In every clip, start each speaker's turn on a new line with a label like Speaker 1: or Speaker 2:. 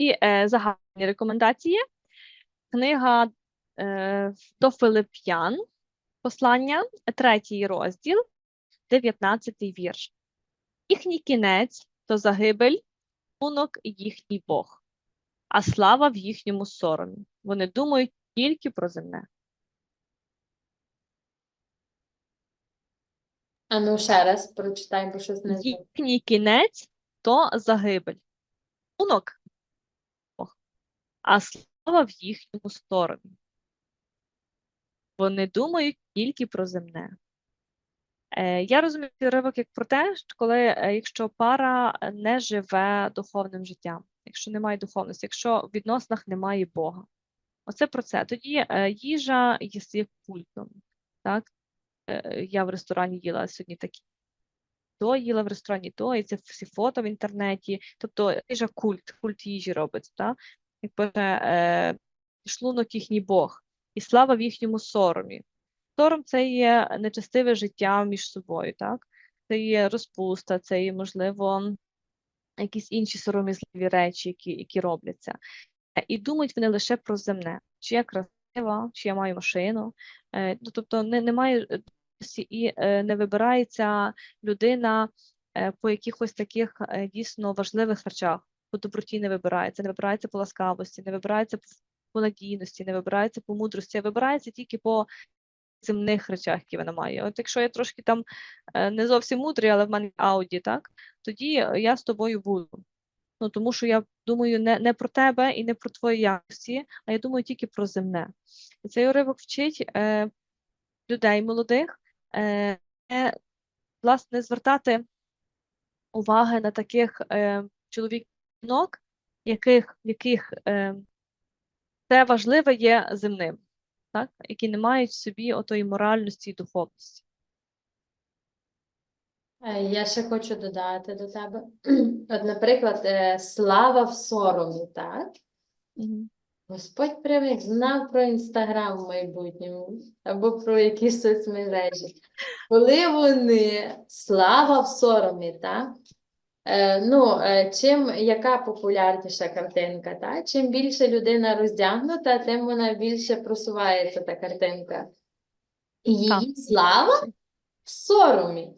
Speaker 1: І е, загальні рекомендації. Книга е, до Филип'ян, послання, третій розділ, 19 вірш. Їхній кінець то загибель, пунок їхній Бог, а слава в їхньому соромі. Вони думають тільки про земне.
Speaker 2: А ну ще раз прочитай, бо щось не знаю.
Speaker 1: Їхній кінець то загибель, пунок а слава в їхньому соромі. Вони думають тільки про земне. Е, Я розумію цей уривок як про те, коли е, якщо пара не живе духовним життям, якщо немає духовності, якщо в відносинах немає Бога. Оце про це. Тоді е, їжа є культом. Так? Я в ресторані їла сьогодні такі. То їла в ресторані, то, і це всі фото в інтернеті. Тобто їжа культ, культ їжі робиться. Так? Як пише, е, шлунок їхній Бог, і слава в їхньому соромі. Сором це є нечестиве життя між собою, так? Це є розпуста, це є, можливо, якісь інші сором'язливі речі, які, які робляться. Е, І думають вони лише про земне, чи я красива, чи я маю машину. Е, ну, тобто не, немає е, і не вибирається людина по якихось таких дійсно важливих речах. По доброті не вибирається, не вибирається по ласкавості, не вибирається по- надійності, не вибирається по мудрості, а вибирається тільки по земних речах, які вона має. От якщо я трошки там е, не зовсім мудрий, але в мене ауді, так, тоді я з тобою буду. Ну, тому що я думаю не, не про тебе і не про твої якості, а я думаю тільки про земне. І цей уривок вчить е, людей молодих е, власне звертати уваги на таких е, чоловік-жінок, яких, в яких е, це важливе є земним, так? які не мають в собі отої моральності і духовності.
Speaker 2: Е, Я ще хочу додати до тебе. От, наприклад, е, слава в соромі, так? Господь прямо знав про Інстаграм в майбутньому або про якісь соцмережі. Коли вони слава в соромі, так? Е, ну, е, чим яка популярніша картинка, так? Чим більше людина роздягнута, тим вона більше просувається та картинка. Її слава в соромі.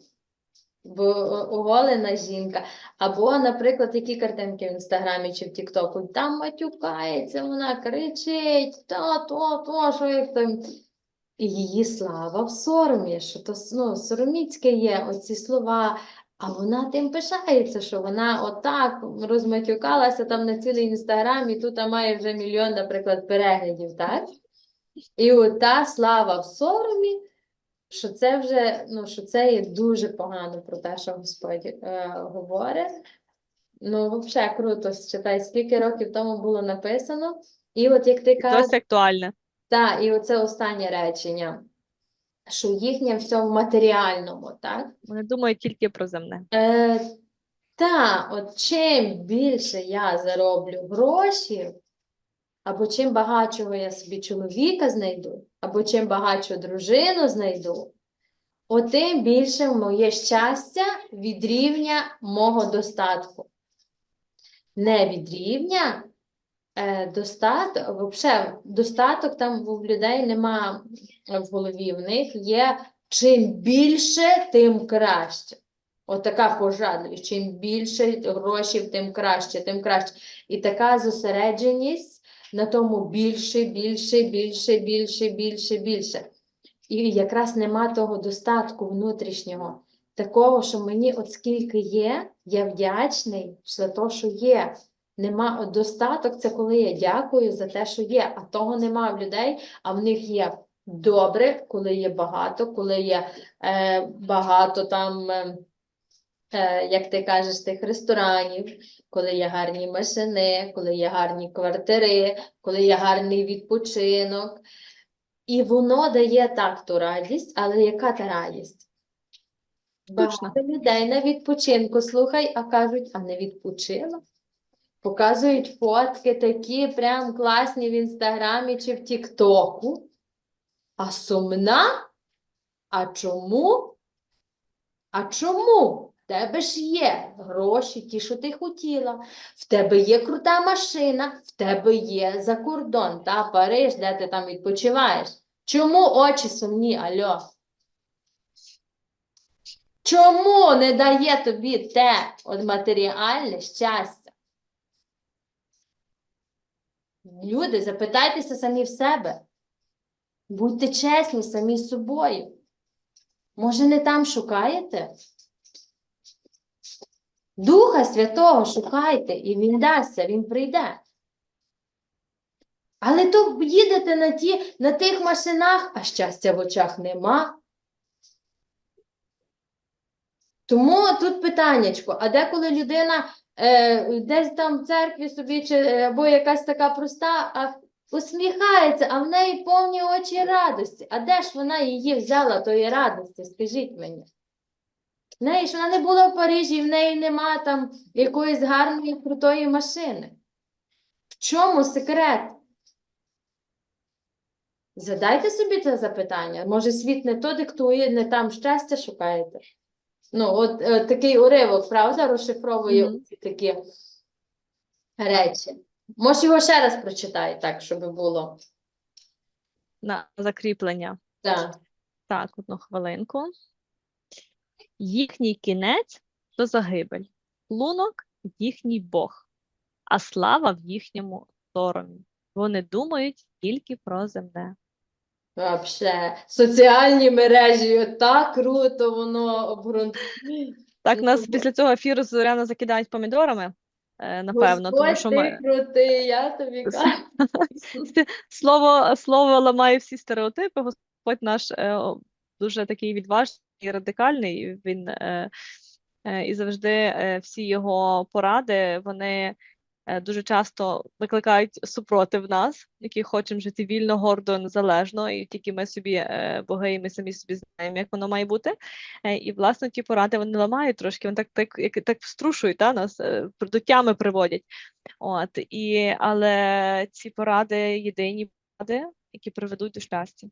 Speaker 2: Бо оголена жінка. Або, наприклад, які картинки в Інстаграмі чи в Тіктоку, там матюкається, вона кричить, то, то, то, що їх там. Її слава в соромі, що то ну, сороміцьке є оці слова, а вона тим пишається, що вона отак розматюкалася там на цілий інстаграм, і тут має вже мільйон, наприклад, переглядів, так? І ота слава в соромі, що це вже ну, що це є дуже погано про те, що Господь е, говорить. Ну, взагалі круто читай, скільки років тому було написано. І от як ти кажеш,
Speaker 1: Досить актуальне.
Speaker 2: та, і оце останнє речення, що їхнє все в матеріальному, так?
Speaker 1: Вони думають тільки про земне.
Speaker 2: Е, та, от чим більше я зароблю гроші, або чим багатшого я собі чоловіка знайду, або чим багатшу дружину знайду, от тим більше моє щастя від рівня мого достатку. Не від рівня достаток, взагалі, достаток там в людей нема в голові. В них є чим більше, тим краще. Отака пожадливість. Чим більше грошей, тим краще, тим краще. І така зосередженість на тому більше, більше, більше, більше, більше, більше. І якраз нема того достатку внутрішнього. Такого, що мені от скільки є, я вдячний за те, що є. Нема достаток, це коли я дякую за те, що є, а того нема в людей, а в них є добре, коли є багато, коли є е, багато там, е, е, як ти кажеш, тих ресторанів, коли є гарні машини, коли є гарні квартири, коли є гарний відпочинок. І воно дає так ту радість, але яка та радість?
Speaker 1: Точно.
Speaker 2: Багато людей на відпочинку, слухай, а кажуть, а не відпочила. Показують фотки такі прям класні в інстаграмі чи в Тіктоку. А сумна? А чому? А чому? В тебе ж є гроші, ті, що ти хотіла. В тебе є крута машина, в тебе є за кордон, та Париж, де ти там відпочиваєш. Чому очі сумні, Альо? Чому не дає тобі те от матеріальне щастя? Люди, запитайтеся самі в себе. Будьте чесні самі з собою. Може, не там шукаєте? Духа Святого шукайте, і Він дасться, Він прийде. Але то їдете на, ті, на тих машинах, а щастя в очах нема. Тому тут питаннячко, а деколи людина десь там в церкві собі, чи, е, або якась така проста, а усміхається, а в неї повні очі радості. А де ж вона її взяла, тої радості? Скажіть мені. В неї ж вона не була в Парижі, в неї нема там якоїсь гарної крутої машини. В чому секрет? Задайте собі це запитання. Може, світ не то диктує, не там щастя шукаєте? Ну, от, е, такий уривок, правда, розшифровує
Speaker 1: Мгм.
Speaker 2: ці такі речі. Може, його ще раз прочитай, так, щоб було.
Speaker 1: На закріплення.
Speaker 2: Так.
Speaker 1: Так, одну хвилинку. Їхній кінець то загибель, лунок їхній Бог, а слава в їхньому соромі. Вони думають тільки про земне.
Speaker 2: Вообще, соціальні мережі, так круто воно обґрунтує.
Speaker 1: Так, нас після цього ефіру Зоряна закидають помідорами, е, напевно, тому
Speaker 2: Господь,
Speaker 1: що
Speaker 2: ти
Speaker 1: ми
Speaker 2: крутий, я тобі кажу.
Speaker 1: слово, слово ламає всі стереотипи. Господь наш е, дуже такий відважний і радикальний. Він е, і завжди всі його поради вони дуже часто викликають супротив нас, які хочемо жити вільно, гордо, незалежно, і тільки ми собі е, боги, і ми самі собі знаємо, як воно має бути. Е, І власне ті поради вони ламають трошки, вони так, так, як, так струшують та, нас, е, до тями приводять. От, і, але ці поради єдині поради, які приведуть до щастя.